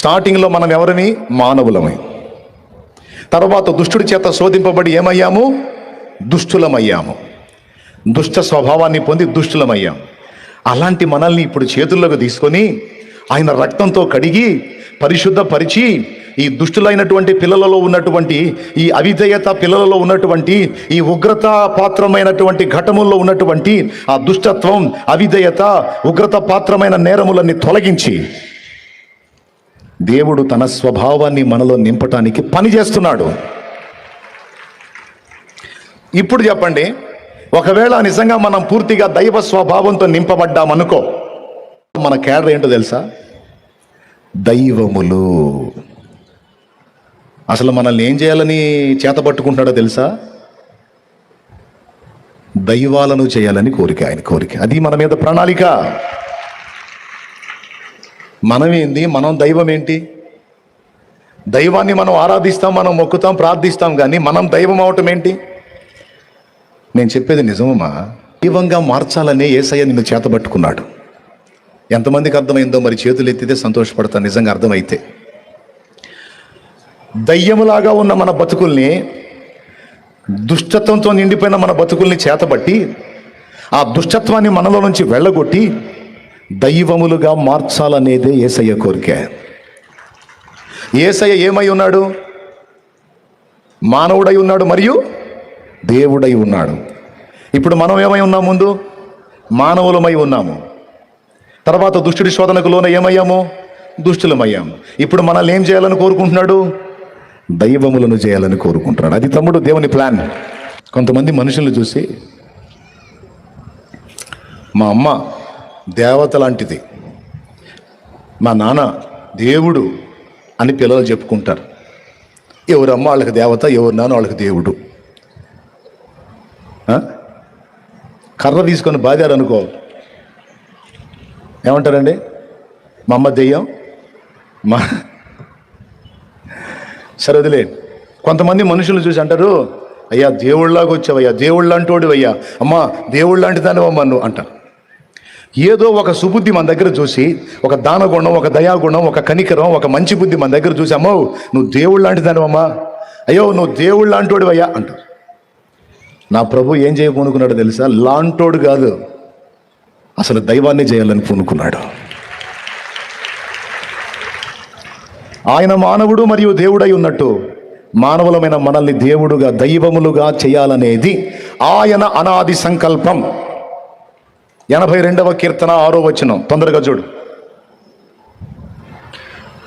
స్టార్టింగ్లో మనం ఎవరిని? మానవులమే. తర్వాత దుష్టుడి చేత శోధింపబడి ఏమయ్యాము? దుష్టులమయ్యాము. దుష్ట స్వభావాన్ని పొంది దుష్టులమయ్యాం. అలాంటి మనల్ని ఇప్పుడు చేతుల్లోకి తీసుకొని ఆయన రక్తంతో కడిగి పరిశుద్ధపరిచి ఈ దుష్టులైనటువంటి పిల్లలలో ఉన్నటువంటి ఈ అవిధేయత పిల్లలలో ఉన్నటువంటి ఈ ఉగ్రత పాత్రమైనటువంటి ఘటముల్లో ఉన్నటువంటి ఆ దుష్టత్వం అవిధేయత ఉగ్రత పాత్రమైన నేరములన్నీ తొలగించి దేవుడు తన స్వభావాన్ని మనలో నింపటానికి పని చేస్తున్నాడు. ఇప్పుడు చెప్పండి ఒకవేళ నిజంగా మనం పూర్తిగా దైవ స్వభావంతో నింపబడ్డామనుకో మన కేడర్ ఏంటో తెలుసా? దైవములు. అసలు మనల్ని ఏం చేయాలని చేతపట్టుకుంటున్నాడో తెలుసా? దైవాలను చేయాలని కోరిక ఆయన కోరిక. అది మన మీద ప్రణాళిక. మనమేంది మనం దైవం ఏంటి? దైవాన్ని మనం ఆరాధిస్తాం మనం మొక్కుతాం ప్రార్థిస్తాం కానీ మనం దైవం అవటం ఏంటి? నేను చెప్పేది నిజమమ్మా. దైవంగా మార్చాలనే ఏసయ్య నిన్ను చేతబట్టుకున్నాడు. ఎంతమందికి అర్థమైందో మరి చేతులు ఎత్తితే సంతోషపడతాను నిజంగా అర్థమైతే. దయ్యములాగా ఉన్న మన బతుకుల్ని దుష్టత్వంతో నిండిపోయిన మన బతుకుల్ని చేతబట్టి ఆ దుష్టత్వాన్ని మనలో నుంచి వెళ్ళగొట్టి దైవములుగా మార్చాలనేదే ఏసయ్య కోరిక. ఏసయ్య ఏమై ఉన్నాడు? మానవుడై ఉన్నాడు మరియు దేవుడై ఉన్నాడు. ఇప్పుడు మనం ఏమై ఉన్నాం ముందు? మానవులమై ఉన్నాము. తర్వాత దుష్టుడి శోధనకు లోన ఏమయ్యాము? దుష్టులమయ్యాము ఇప్పుడు మనల్ని ఏం చేయాలని కోరుకుంటున్నాడు? దైవములను చేయాలని కోరుకుంటున్నాడు. అది తమ్ముడు దేవుని ప్లాన్. కొంతమంది మనుషులను చూసి మా అమ్మ దేవత లాంటిది. మా నాన్న దేవుడు అని పిల్లలు చెప్పుకుంటారు. ఎవరు అమ్మ వాళ్ళకి దేవత ఎవరు నాన్న వాళ్ళకి దేవుడు. కర్ర తీసుకొని బాధారనుకో ఏమంటారండి? మా అమ్మ దెయ్యం? మా సరే వదిలే. కొంతమంది మనుషులు చూసి అంటారు అయ్యా దేవుళ్ళలాగా వచ్చావయ్యా దేవుళ్ళ లాంటోడు అయ్యా అమ్మా దేవుళ్ళ లాంటి దానివమ్మా నువ్వు అంటారు. ఏదో ఒక సుబుద్ధి మన దగ్గర చూసి ఒక దానగుణం ఒక దయాగుణం ఒక కనికరం ఒక మంచి బుద్ధి మన దగ్గర చూసి అమ్మో నువ్వు దేవుళ్ళు లాంటి దానివమ్మా అయ్యో నువ్వు దేవుళ్ళు లాంటోడు అయ్యా అంటారు. నా ప్రభు ఏం చేయకూనుకున్నాడు తెలుసా? లాంటోడు కాదు. అసలు దైవాన్ని చేయాలని పూనుకున్నాడు. ఆయన మానవుడు మరియు దేవుడై ఉన్నట్టు మానవులమైన మనల్ని దేవుడుగా దైవములుగా చేయాలనేది ఆయన అనాది సంకల్పం. ఎనభై రెండవ కీర్తన ఆరో వచనం. తొందరగా చూడు.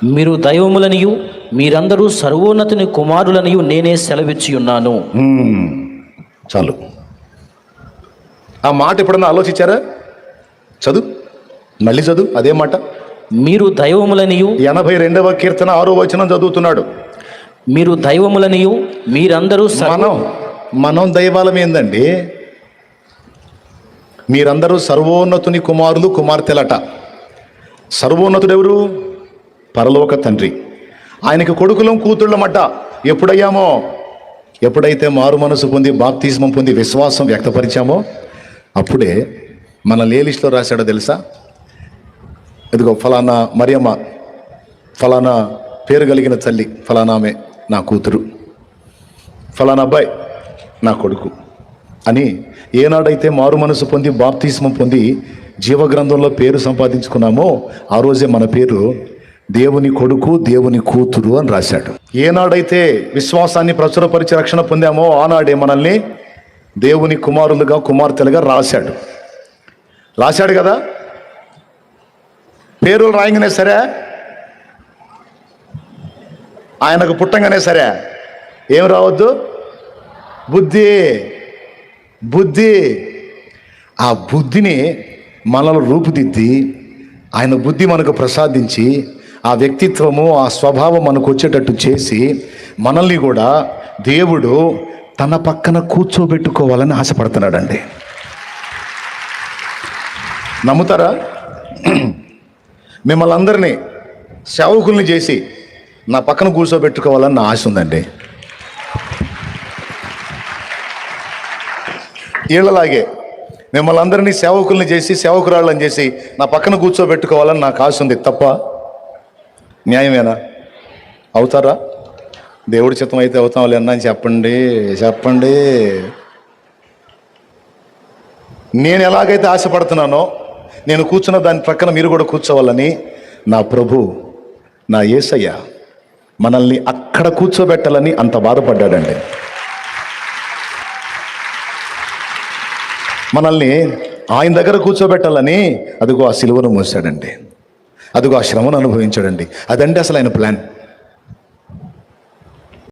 మీరు దైవములనియు మీరందరూ సర్వోన్నతుని కుమారులనియు నేనే సెలవిచ్చి ఉన్నాను. చాలు. ఆ మాట ఎప్పుడన్నా ఆలోచించారా? చదువు. మళ్ళీ చదువు. అదే మాట. మీరు దైవములనియు ఎనభై రెండవ కీర్తన ఆరో వచనం చదువుతున్నాడు. మీరు దైవములనియు మీరందరూ మనం మనం దైవాలం ఏందండి? మీరందరూ సర్వోన్నతుని కుమారులు కుమార్తెలట. సర్వోన్నతుడు ఎవరు పరలోక తండ్రి. ఆయనకి కొడుకులం కూతుళ్ళమట ఎప్పుడయ్యామో? ఎప్పుడైతే మారు మనసు పొంది బాప్తిజమం పొంది విశ్వాసం వ్యక్తపరిచామో? అప్పుడే మన లేలిస్ట్లో రాశాడో తెలుసా? ఇదిగో ఫలానా మరియమ్మ ఫలానా పేరు కలిగిన తల్లి ఫలానా ఆమె నా కూతురు. ఫలానా అబ్బాయి నా కొడుకు. అని ఏనాడైతే మారు మనసు పొంది బాప్తిస్మం పొంది జీవగ్రంథంలో పేరు సంపాదించుకున్నామో ఆ రోజే మన పేరు దేవుని కొడుకు దేవుని కూతురు అని రాశాడు. ఏనాడైతే విశ్వాసాన్ని ప్రచురపరిచి రక్షణ పొందామో ఆనాడే మనల్ని దేవుని కుమారులుగా కుమార్తెలుగా రాశాడు. రాశాడు కదా? పేరులు రాయంగానే సరే? ఆయనకు పుట్టంగానే సరే? ఏం రావద్దు? బుద్ధి. బుద్ధి. ఆ బుద్ధిని మనలో రూపుదిద్ది ఆయన బుద్ధి మనకు ప్రసాదించి ఆ వ్యక్తిత్వము ఆ స్వభావం మనకు వచ్చేటట్టు చేసి మనల్ని కూడా దేవుడు తన పక్కన కూర్చోబెట్టుకోవాలని ఆశపడుతున్నాడండి. నమ్ముతారా? మిమ్మల్ని అందరినీ సేవకుల్ని చేసి నా పక్కన కూర్చోబెట్టుకోవాలని నా ఆశ ఉందండి. వీళ్ళలాగే మిమ్మల్ని అందరినీ సేవకుల్ని చేసి సేవకురాళ్ళని చేసి నా పక్కన కూర్చోబెట్టుకోవాలని నాకు ఆశ ఉంది. తప్ప న్యాయమేనా? అవుతారా? దేవుడి చిత్తం అయితే అవుతాం లేదని చెప్పండి చెప్పండి. నేను ఎలాగైతే ఆశపడుతున్నానో నేను కూర్చున్న దాని ప్రక్కన మీరు కూడా కూర్చోవాలని నా ప్రభు నా యేసయ్య మనల్ని అక్కడ కూర్చోబెట్టాలని అంత బాధపడ్డాడండి. మనల్ని ఆయన దగ్గర కూర్చోబెట్టాలని అదిగో ఆ సిలువను మోసాడండి. అదిగో ఆ శ్రమను అనుభవించాడండి. అదండి అసలు ఆయన ప్లాన్.